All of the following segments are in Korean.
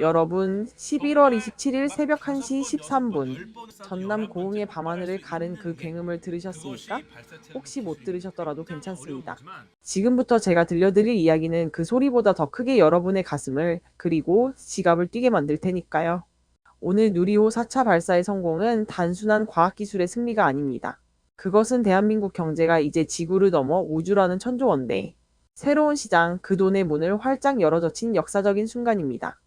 여러분, 11월 27일 새벽 1시 13분 전남 고흥의 밤하늘을 가른 그 굉음을 들으셨습니까? 혹시 못 들으셨더라도 괜찮습니다. 지금부터 제가 들려드릴 이야기는 그 소리보다 더 크게 여러분의 가슴을 그리고 지갑을 뛰게 만들 테니까요. 오늘 누리호 4차 발사의 성공은 단순한 과학기술의 승리가 아닙니다. 그것은 대한민국 경제가 이제 지구를 넘어 우주라는 천조원대 새로운 시장 그 돈의 문을 활짝 열어젖힌 역사적인 순간입니다.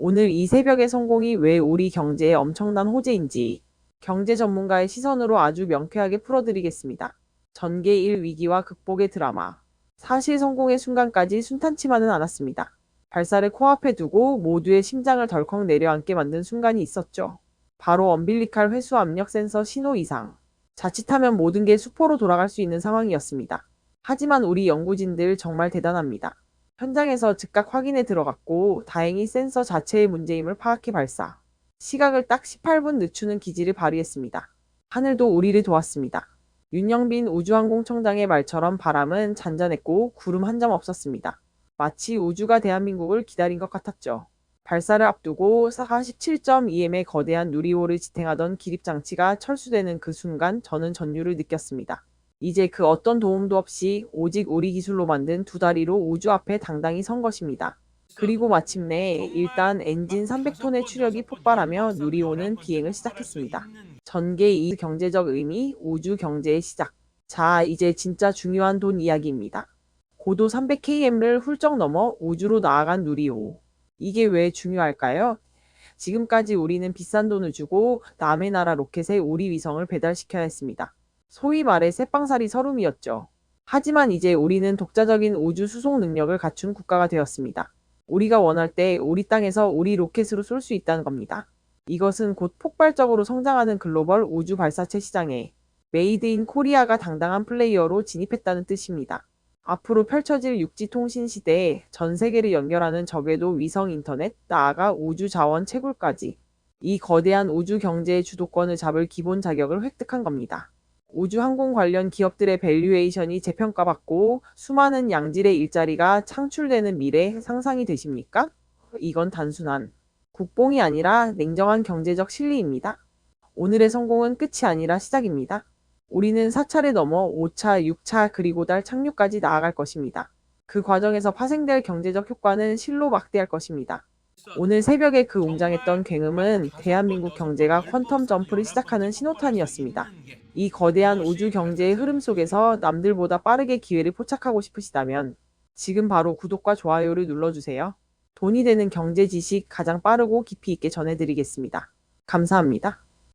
오늘 이 새벽의 성공이 왜 우리 경제에 엄청난 호재인지 경제 전문가의 시선으로 아주 명쾌하게 풀어드리겠습니다. 전개 1 위기와 극복의 드라마. 사실 성공의 순간까지 순탄치만은 않았습니다. 발사를 코앞에 두고 모두의 심장을 덜컥 내려앉게 만든 순간이 있었죠. 바로 엄빌리칼 회수 압력 센서 신호 이상. 자칫하면 모든 게 수포로 돌아갈 수 있는 상황이었습니다. 하지만 우리 연구진들 정말 대단합니다. 현장에서 즉각 확인에 들어갔고 다행히 센서 자체의 문제임을 파악해 발사. 시각을 딱 18분 늦추는 기지를 발휘했습니다. 하늘도 우리를 도왔습니다. 윤영빈 우주항공청장의 말처럼 바람은 잔잔했고 구름 한 점 없었습니다. 마치 우주가 대한민국을 기다린 것 같았죠. 발사를 앞두고 47.2m의 거대한 누리호를 지탱하던 기립장치가 철수되는 그 순간 저는 전율을 느꼈습니다. 이제 그 어떤 도움도 없이 오직 우리 기술로 만든 두 다리로 우주 앞에 당당히 선 것입니다. 그리고 마침내 일단 엔진 300톤의 추력이 폭발하며 누리호는 비행을 시작했습니다. 전개 2 경제적 의미 우주 경제의 시작. 자, 이제 진짜 중요한 돈 이야기입니다. 고도 300km를 훌쩍 넘어 우주로 나아간 누리호. 이게 왜 중요할까요? 지금까지 우리는 비싼 돈을 주고 남의 나라 로켓에 우리 위성을 배달시켜야 했습니다. 소위 말해 새빵살이 서름이었죠. 하지만 이제 우리는 독자적인 우주 수송 능력을 갖춘 국가가 되었습니다. 우리가 원할 때 우리 땅에서 우리 로켓으로 쏠 수 있다는 겁니다. 이것은 곧 폭발적으로 성장하는 글로벌 우주 발사체 시장에 메이드 인 코리아가 당당한 플레이어로 진입했다는 뜻입니다. 앞으로 펼쳐질 육지 통신 시대에 전 세계를 연결하는 적외도 위성 인터넷, 나아가 우주 자원 채굴까지 이 거대한 우주 경제의 주도권을 잡을 기본 자격을 획득한 겁니다. 우주 항공 관련 기업들의 밸류에이션이 재평가받고 수많은 양질의 일자리가 창출되는 미래 상상이 되십니까? 이건 단순한 국뽕이 아니라 냉정한 경제적 실리입니다. 오늘의 성공은 끝이 아니라 시작입니다. 우리는 4차를 넘어 5차, 6차 그리고 달 착륙까지 나아갈 것입니다. 그 과정에서 파생될 경제적 효과는 실로 막대할 것입니다. 오늘 새벽에 그 웅장했던 굉음은 대한민국 경제가 퀀텀 점프를 시작하는 신호탄이었습니다. 이 거대한 우주 경제의 흐름 속에서 남들보다 빠르게 기회를 포착하고 싶으시다면 지금 바로 구독과 좋아요를 눌러주세요. 돈이 되는 경제 지식 가장 빠르고 깊이 있게 전해드리겠습니다. 감사합니다.